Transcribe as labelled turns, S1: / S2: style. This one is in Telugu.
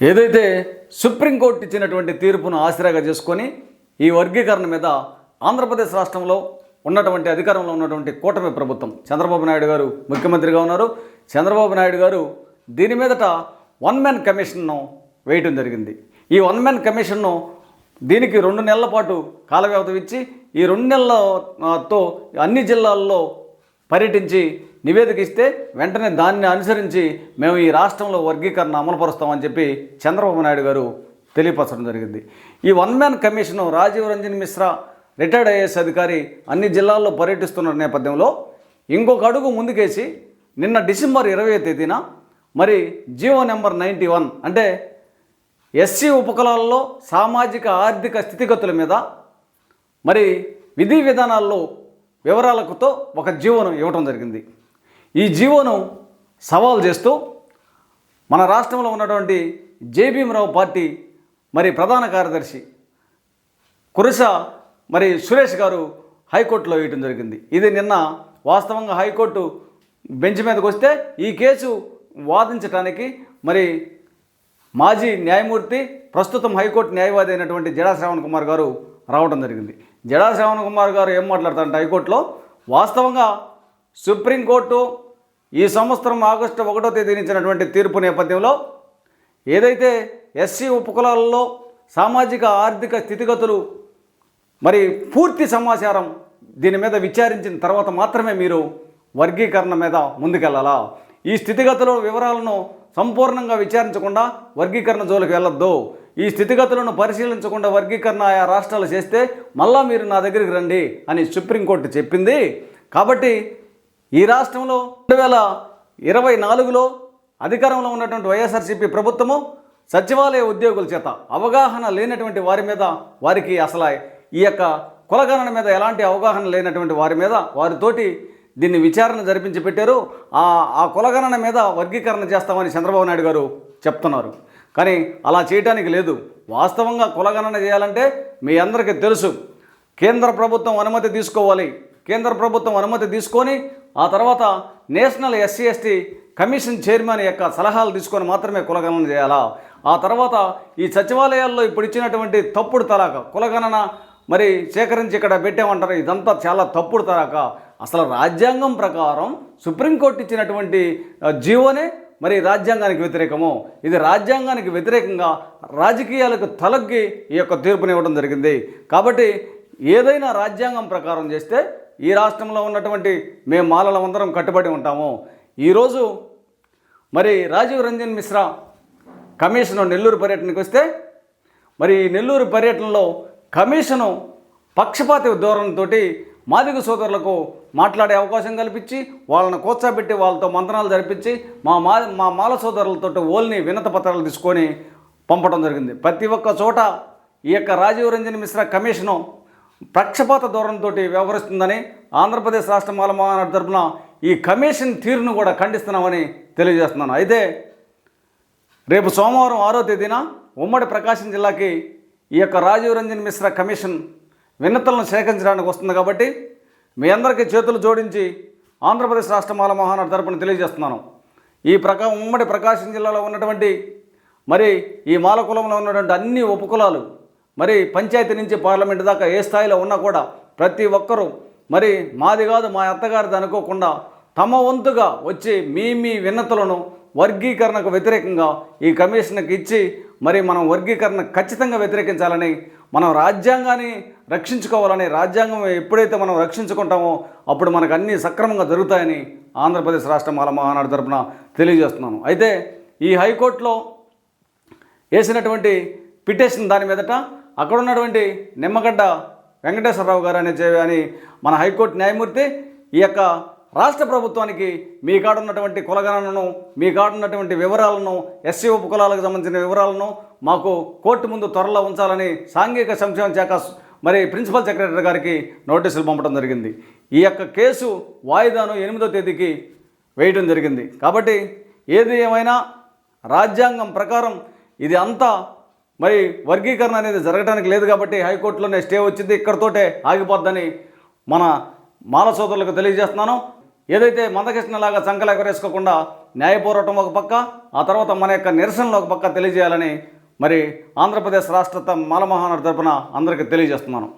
S1: ఏదైతే సుప్రీంకోర్టు ఇచ్చినటువంటి తీర్పును ఆసరాగా చేసుకొని ఈ వర్గీకరణ మీద ఆంధ్రప్రదేశ్ రాష్ట్రంలో ఉన్నటువంటి అధికారంలో ఉన్నటువంటి కూటమి ప్రభుత్వం చంద్రబాబు నాయుడు గారు ముఖ్యమంత్రిగా ఉన్నారు. చంద్రబాబు నాయుడు గారు దీని మీదట వన్ మ్యాన్ కమిషన్ను వేయటం జరిగింది. ఈ వన్ మ్యాన్ కమిషన్ను దీనికి రెండు నెలల పాటు కాల వ్యవధి ఇచ్చి ఈ రెండు నెలలతో అన్ని జిల్లాల్లో పర్యటించి నివేదిక ఇస్తే వెంటనే దాన్ని అనుసరించి మేము ఈ రాష్ట్రంలో వర్గీకరణ అమలుపరుస్తామని చెప్పి చంద్రబాబు నాయుడు గారు తెలియపరచడం జరిగింది. ఈ one man commission Rajiv Ranjan Mishra retired IAS అధికారి అన్ని జిల్లాల్లో పర్యటిస్తున్న నేపథ్యంలో ఇంకొక అడుగు ముందుకేసి నిన్న డిసెంబర్ ఇరవై తేదీన మరి జియో నెంబర్ నైంటీ వన్ అంటే ఎస్సీ ఉపకులాల్లో సామాజిక ఆర్థిక స్థితిగతుల మీద మరి విధి విధానాల్లో వివరాలకుతో ఒక జీవనం ఇవ్వటం జరిగింది. ఈ జీవోను సవాల్ చేస్తూ మన రాష్ట్రంలో ఉన్నటువంటి జేబీఎంరావు పార్టీ మరి ప్రధాన కార్యదర్శి కురుస మరి సురేష్ గారు హైకోర్టులో వేయటం జరిగింది. ఇది నిన్న వాస్తవంగా హైకోర్టు బెంచ్ మీదకి వస్తే ఈ కేసు వాదించడానికి మరి మాజీ న్యాయమూర్తి ప్రస్తుతం హైకోర్టు న్యాయవాది అయినటువంటి జడా శ్రావణ్ కుమార్ గారు రావడం జరిగింది. జడా శ్రావణ్ కుమార్ గారు ఏం మాట్లాడతారంటే హైకోర్టులో వాస్తవంగా సుప్రీంకోర్టు ఈ సంవత్సరం ఆగస్టు ఒకటో తేదీన ఇచ్చినటువంటి తీర్పు నేపథ్యంలో ఏదైతే ఎస్సీ ఉపకులాలలో సామాజిక ఆర్థిక స్థితిగతులు మరి పూర్తి సమాచారం దీని మీద విచారించిన తర్వాత మాత్రమే మీరు వర్గీకరణ మీద ముందుకెళ్ళాలా? ఈ స్థితిగతుల వివరాలను సంపూర్ణంగా విచారించకుండా వర్గీకరణ జోలికి వెళ్ళొద్దు. ఈ స్థితిగతులను పరిశీలించకుండా వర్గీకరణ ఆయా రాష్ట్రాలు చేస్తే మళ్ళా మీరు నా దగ్గరికి రండి అని సుప్రీంకోర్టు చెప్పింది. కాబట్టి ఈ రాష్ట్రంలో రెండు వేల ఇరవై నాలుగులో అధికారంలో ఉన్నటువంటి వైఎస్ఆర్సీపీ ప్రభుత్వము సచివాలయ ఉద్యోగుల చేత అవగాహన లేనటువంటి వారి మీద వారికి అసలు ఈ యొక్క కులగణన మీద ఎలాంటి అవగాహన లేనటువంటి వారి మీద వారితోటి దీన్ని విచారణ జరిపించి పెట్టారు. ఆ ఆ కులగణన మీద వర్గీకరణ చేస్తామని చంద్రబాబు నాయుడు గారు చెప్తున్నారు. కానీ అలా చేయటానికి లేదు. వాస్తవంగా కులగణన చేయాలంటే మీ అందరికీ తెలుసు. కేంద్ర ప్రభుత్వం అనుమతి తీసుకోవాలి. కేంద్ర ప్రభుత్వం అనుమతి తీసుకొని ఆ తర్వాత national SC ST commission chairman యొక్క సలహాలు తీసుకొని మాత్రమే కులగణన చేయాలా? ఆ తర్వాత ఈ సచివాలయాల్లో ఇప్పుడు ఇచ్చినటువంటి తప్పుడు తలాక కులగణన మరి సేకరించి ఇక్కడ పెట్టామంటారు. ఇదంతా చాలా తప్పుడు తలాక. అసలు రాజ్యాంగం ప్రకారం సుప్రీంకోర్టు ఇచ్చినటువంటి జీవోనే మరి రాజ్యాంగానికి వ్యతిరేకము. ఇది రాజ్యాంగానికి వ్యతిరేకంగా రాజకీయాలకు తలగ్గి ఈ యొక్క తీర్పునివ్వడం జరిగింది. కాబట్టి ఏదైనా రాజ్యాంగం ప్రకారం చేస్తే ఈ రాష్ట్రంలో ఉన్నటువంటి మేము మాలలందరం కట్టుబడి ఉంటాము. ఈరోజు మరి రాజీవ్ రంజన్ మిశ్రా కమిషన్ నెల్లూరు పర్యటనకు వస్తే మరి నెల్లూరు పర్యటనలో కమిషను పక్షపాతి ధోరణితో మాదిగ సోదరులకు మాట్లాడే అవకాశం కల్పించి వాళ్ళని కూర్చోబెట్టి వాళ్ళతో మంతనాలు జరిపించి మా మా మా మాల సోదరులతో ఓల్ని వినత పత్రాలు తీసుకొని పంపడం జరిగింది. ప్రతి ఒక్క చోట ఈ యొక్క రాజీవ్ రంజన్ మిశ్రా కమిషను పక్షపాత ధోరణితో వ్యవహరిస్తుందని ఆంధ్రప్రదేశ్ రాష్ట్ర మాలమాన తరఫున ఈ కమిషన్ తీరును కూడా ఖండిస్తున్నామని తెలియజేస్తున్నాను. అయితే రేపు సోమవారం ఆరో తేదీన ఉమ్మడి ప్రకాశం జిల్లాకి ఈ యొక్క రాజీవ్ రంజన్ మిశ్రా కమిషన్ విన్నతలను సేకరించడానికి వస్తుంది కాబట్టి మీ అందరికీ చేతులు జోడించి ఆంధ్రప్రదేశ్ రాష్ట్ర మాల మహానాడు తరపున తెలియజేస్తున్నాను. ఈ ప్రకా ఉమ్మడి ప్రకాశం జిల్లాలో ఉన్నటువంటి మరి ఈ మాల కులంలో ఉన్నటువంటి అన్ని ఉపకులాలు మరి పంచాయతీ నుంచి పార్లమెంట్ దాకా ఏ స్థాయిలో ఉన్నా కూడా ప్రతి ఒక్కరూ మరి మాది కాదు మా అత్తగారిది అనుకోకుండా తమ వంతుగా వచ్చి మీ మీ విన్నతులను వర్గీకరణకు వ్యతిరేకంగా ఈ కమిషన్కి ఇచ్చి మరి మనం వర్గీకరణ ఖచ్చితంగా వ్యతిరేకించాలని మనం రాజ్యాంగాన్ని రక్షించుకోవాలని రాజ్యాంగం ఎప్పుడైతే మనం రక్షించుకుంటామో అప్పుడు మనకు అన్నీ సక్రమంగా జరుగుతాయని ఆంధ్రప్రదేశ్ రాష్ట్ర మాల మహానాడు తరపున తెలియజేస్తున్నాను. అయితే ఈ హైకోర్టులో వేసినటువంటి పిటిషన్ దాని మీదట అక్కడ ఉన్నటువంటి నిమ్మగడ్డ వెంకటేశ్వరరావు గారు అనే చే- అని మన హైకోర్టు న్యాయమూర్తి ఈ యొక్క రాష్ట్ర ప్రభుత్వానికి మీ కాడ ఉన్నటువంటి కులగణనను మీ కాడ ఉన్నటువంటి వివరాలను ఎస్సీ ఉప కులాలకు సంబంధించిన వివరాలను మాకు కోర్టు ముందు త్వరలో ఉంచాలని సాంఘిక సంక్షేమ శాఖ మరి ప్రిన్సిపల్ సెక్రటరీ గారికి నోటీసులు పంపడం జరిగింది. ఈ యొక్క కేసు వాయిదాను ఎనిమిదో తేదీకి వేయడం జరిగింది. కాబట్టి ఏది ఏమైనా రాజ్యాంగం ప్రకారం ఇది అంతా మరి వర్గీకరణ అనేది జరగడానికి లేదు కాబట్టి హైకోర్టులోనే స్టే వచ్చింది. ఇక్కడతోటే ఆగిపోద్దని మన మాల సోదరులకు తెలియజేస్తున్నాను. ఏదైతే మందకృష్ణలాగా సంకలు ఎగరేసుకోకుండా న్యాయ పోరాటం ఒక పక్క ఆ తర్వాత మన యొక్క నిరసనలు ఒక పక్క తెలియజేయాలని మరి ఆంధ్రప్రదేశ్ రాష్ట్ర మాలమహానాడు తరపున అందరికీ తెలియజేస్తున్నాను.